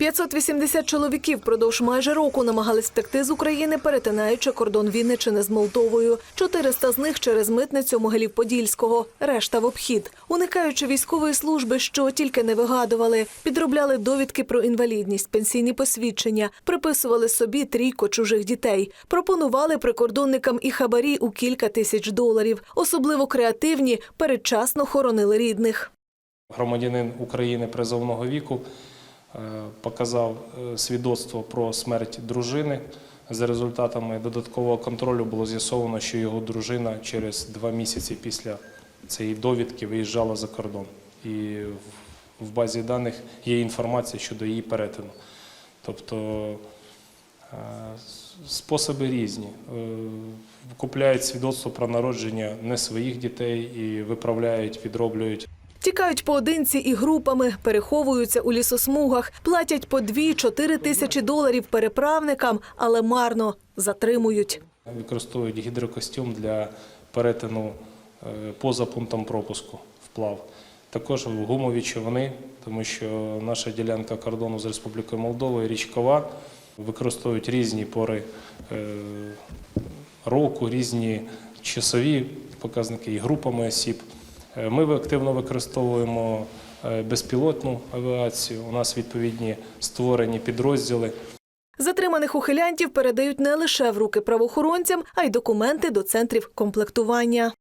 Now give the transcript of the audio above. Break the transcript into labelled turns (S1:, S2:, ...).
S1: 580 чоловіків впродовж майже року намагались втекти з України, перетинаючи кордон Вінничини з Молдовою. 400 з них через митницю Могилів-Подільського, решта в обхід. Уникаючи військової служби, що тільки не вигадували, підробляли довідки про інвалідність, пенсійні посвідчення, приписували собі трійко чужих дітей, пропонували прикордонникам і хабарі у кілька тисяч доларів. Особливо креативні передчасно хоронили рідних.
S2: Громадянин України призовного віку показав е, свідоцтво про смерть дружини. За результатами додаткового контролю було з'ясовано, що його дружина через два місяці після цієї довідки виїжджала за кордон. І в- базі даних є інформація щодо її перетину. Тобто е, способи різні. Е, Купляють свідоцтво про народження не своїх дітей і виправляють, відроблюють
S1: Тікають поодинці і групами, переховуються у лісосмугах, платять по 2-4 тисячі доларів переправникам, але марно затримують.
S2: Використовують гідрокостюм для перетину е, поза пунктом пропуску вплав. Також гумові човни, тому що наша ділянка кордону з Республікою Молдова річкова. Використовують різні пори е, року, різні часові показники і групами осіб. Е, Ми активно використовуємо е, безпілотну авіацію. У нас відповідні створені підрозділи.
S1: Затриманих ухилянтів передають не лише в руки правоохоронцям, а й документи до центрів комплектування.